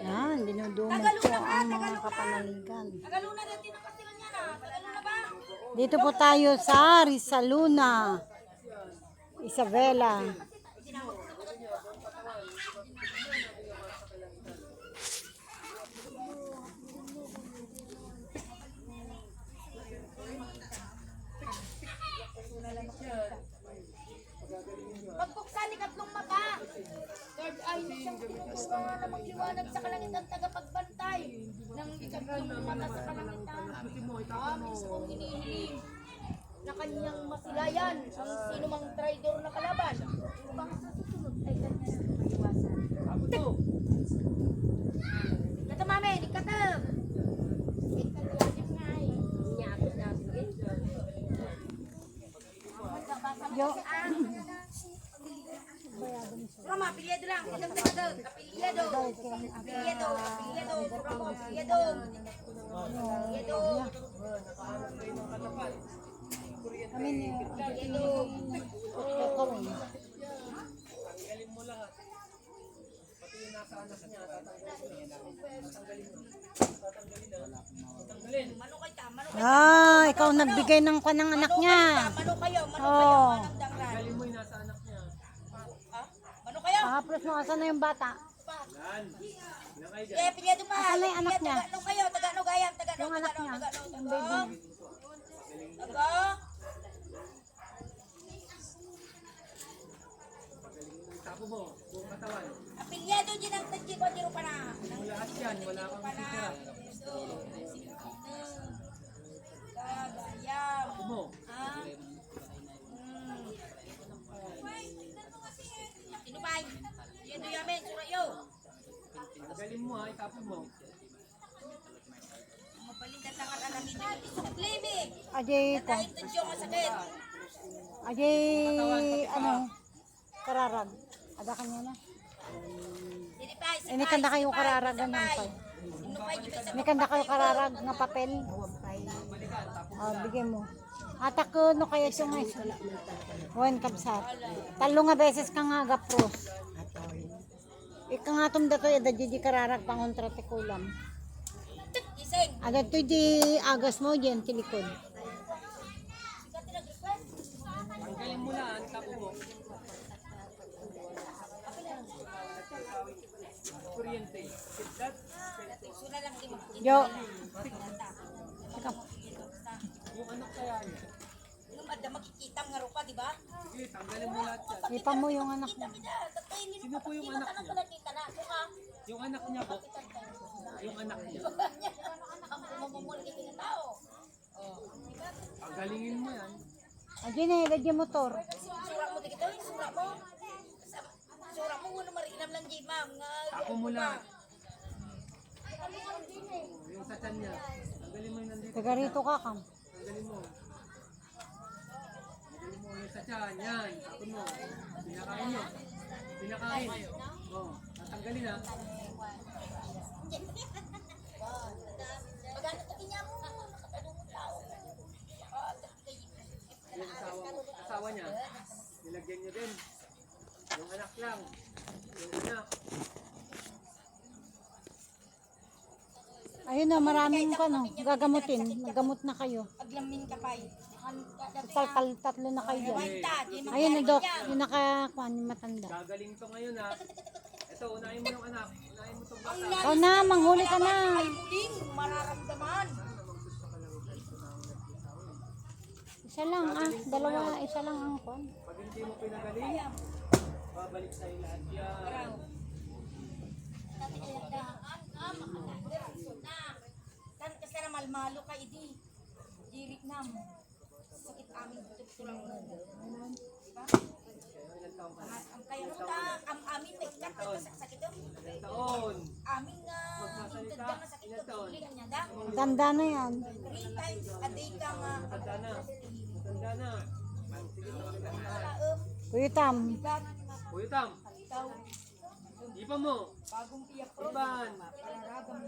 Yan, dinudumog po ang mga kapanaligan. Dito po tayo sa Rizaluna. Isabela. Pinagawa na magliwanag sa kalangitan tagapagbantay ng ikatlong mata sa kalangitan. Ah, mismong hinihiling na kanyang masilayan ang sinumang traidor na kalaban. Upang sa susunod ay kanyang maiwasan. Kata Apelyido. Kami ni Apelyido. Kakawin. Mano kay ta, mano Ah, ikaw nagbigay ng kanang anak niya. Mano kayo, mano kayo, manang dangran. Ah, Mano kayo? Tapos mo, asan na yung bata? Eh, apelyido pa. Asan na yung anak niya? Tagalog kayo, Tagalog ayam, Tagalog, Yung anak Tagalog, niya? Tagalog, Yung Tagalog. baby. Tagalog. Apelyido din ang tadji ko diro pa na. Lahat yan, wala kang sitira. Kagayam. Mo, Ah. Hmm. Sino ba? Yan do yamin, surayo. tagalin mo ha, itapon mo. Mapalindan tangan alamin niyo. Isok libi. Ajay ko. Ajay, ano, kararag. Ada kanya na. Ini kanda kayo kararagan ng pay. May kanda kayo kararag nga papel. Ah, bigay mo. Ata ko no kaya ito nga. Wen kapsat. Talo nga beses ka nga gapros. Ika nga tum dato ya dadji di kararag pangontra ti kulam. Ada to di agas mo diyan tilikod. Tanggalin mo na, tapon mo. Kuryente. Yo. Yung anak kaya niya. Yung madda makikita nga rupa, di ba? Sige, tanggalin mo lahat yan. Ipa mo yung anak mo. Sino po yung anak niya? Kita na, suka. Yung anak niya po. Yung anak niya. Ang mamumuli ka ng tao. Tanggalingin mo yan. Ajay na dadji motor. Sura mo dito, yung sura mo. Sura mo, uno marinam lang di ma'am. Ako mo lang. Yung sa tiyan niya. Tanggalin mo yung nandito. Taga rito ka kam. Mo. Tanggalin mo yung sa tiyan. Yan. Tapon mo. Pinakain mo. Pinakain. Oo. Tatanggalin ha. Yung asawa, asawa niya. Nilagyan niyo din. Yung anak lang. Yung anak. Ayun na, maraming ka no. Gagamutin. Naggamot na kayo. Paglamin ka pa eh. Ang kadabi Tal, tal, tatlo na kayo dyan. Mo Ayun na, Dok. Yung nakakuan, yung matanda. Gagaling to ngayon ha. Ito, unahin mo yung anak. Unahin mo itong bata. Ikaw na, manghuli ka na. ay muling mararamdaman. Isa lang, ah. Dalawa, isa lang ang kuan. Pag hindi mo pinagaling, babalik sa'yo lahat yan. Kasi na malmalo ka idi. Jirik nam. Sakit amin tutulang mo. Diba? Ilan taong ka na? Ang amin may kat na sakit do. Ilan taon? Amin nga intod ka nga sakit do. Tulingan niya da. Tanda na yan. Three times a day ka nga. Matanda na. Matanda na. Sige, matanda na. Alaom. Kuya Tam, Bigat. Uy, Tam. Ikaw. Ipa mo. Bagong iyak pro. Iban.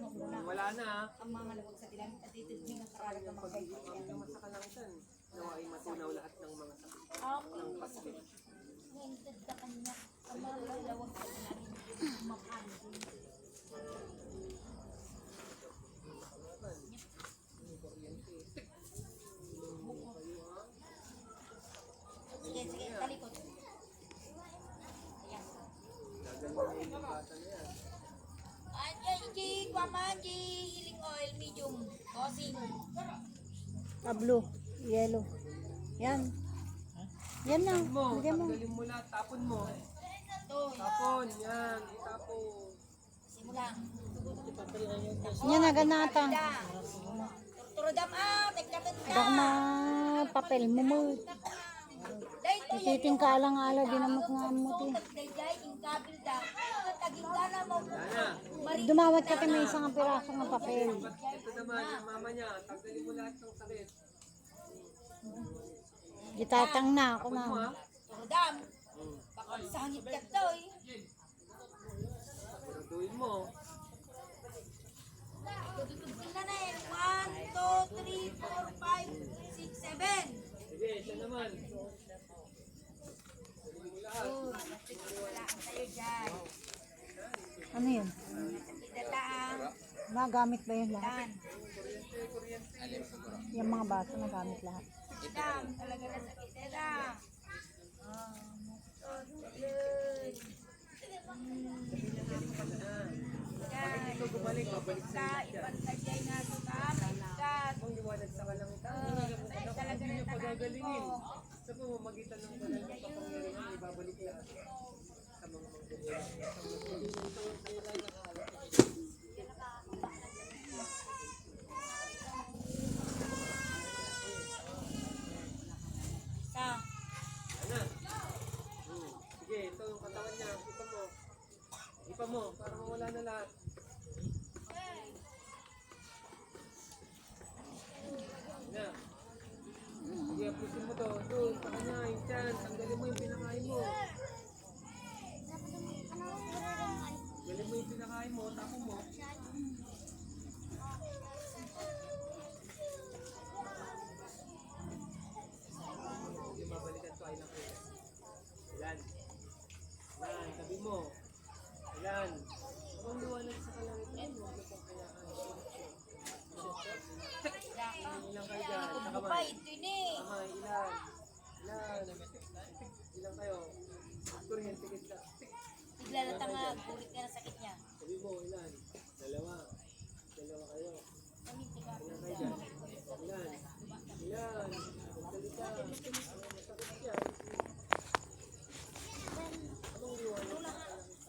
Mo muna. Wala na. Ang mga labag sa dilan at ito din ang kararagam mga kaibigan. Huwag naman sa kalangitan nawa ay matunaw lahat ng mga sakit ng paslit. Hintad sa kanya, ang mga dalawa sa inamin, makahandin. Sige, sige, talikod. Ayan. Gaganda yung bata na yan. Anjanji, kwamanji, healing oil, medium, kosing. Tablo yellow. Yan. Yan na. mo, Bigyan mo. tanggalin mo lahat, tapon mo. Tapon, yan, itapon. simula. Yan na, ganata. Da. Turturdam ah, nagkatid ka. Baka ma papel mo mo. Ititing ka alang ala, di namot nga mo. Dumawat ka may isang piraso ng papel. Ito naman, yung mama niya, tanggalin mo lahat ng sakit. Gitatang na ako na. Turturdam. Baka sangit ka to eh. Siguraduhin mo. Tututugin na na eh. 1, 2, 3, 4, 5, 6, 7. Sige, isa naman. Wala ka tayo dyan. Ano yun? Idataang. Nagamit ba yun lahat? Dan. Yung mga baso nagamit lahat. Dam, talaga na sakit na dam. Ah, oh, yun. Yan. Ito bumalik, babalik sa Sa ipantagay na sa kapikat. Ang liwanag sa kalangitan. Ay, talaga na Pagagalingin. ko. Sa pamamagitan ng banal na kapangyarihan, ibabalik lahat sa mga mga Sa, Ano? Hmm. Sige, ito yung katawan niya. Ipa mo. Ipa mo, para mawala na lahat. Na. Sige, apusin mo to. Doon, sa kanya, yung tiyan. Tanggalin mo yung pinakain mo. Tanggalin mo yung pinakain mo, tapo mo. Hindi mabalikan to ay lang kayo. Ilan? Ilan? Sabi mo. Ilan? Ang liwanag sa kalangitan, huwag mo pong kayaan. Ilan kayo dyan? Sa ano pa, kamay. ito ni. Kamay, ilan? Ilan? Ilan kayo? Kuryente kita. Bigla na tanga, gulit ka na sakit niya. Sabi mo, ilan? Dalawa. Dalawa kayo. Kaminti ka. Ilan kayo dyan? Ilan? Ilan? Magsalita. Masakit yan. Anong liwanag? Ulam.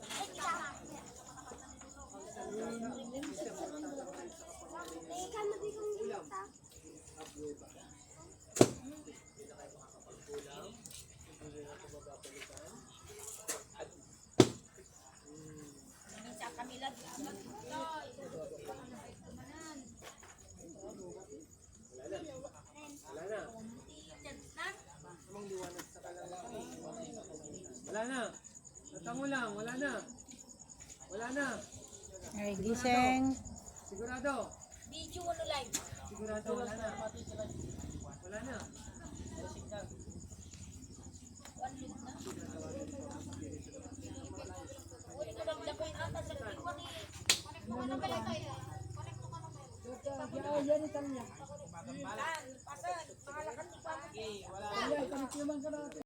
Abueba. Hindi na kayo makakapagkulang. Hindi na kayo mababalikan. At Minsan kami lang. wala na. Wala na. Anong liwanag sa kalangitan? Wala na. Natango lang. Wala na. Wala na. Ay, gising. Sigurado. Video ano live. Sigurado wala na. Wala na. Wala ka lakoy ata sa liwan eh. Ano ba lang tayo? Yan, pasan, pangalakan ni Papa.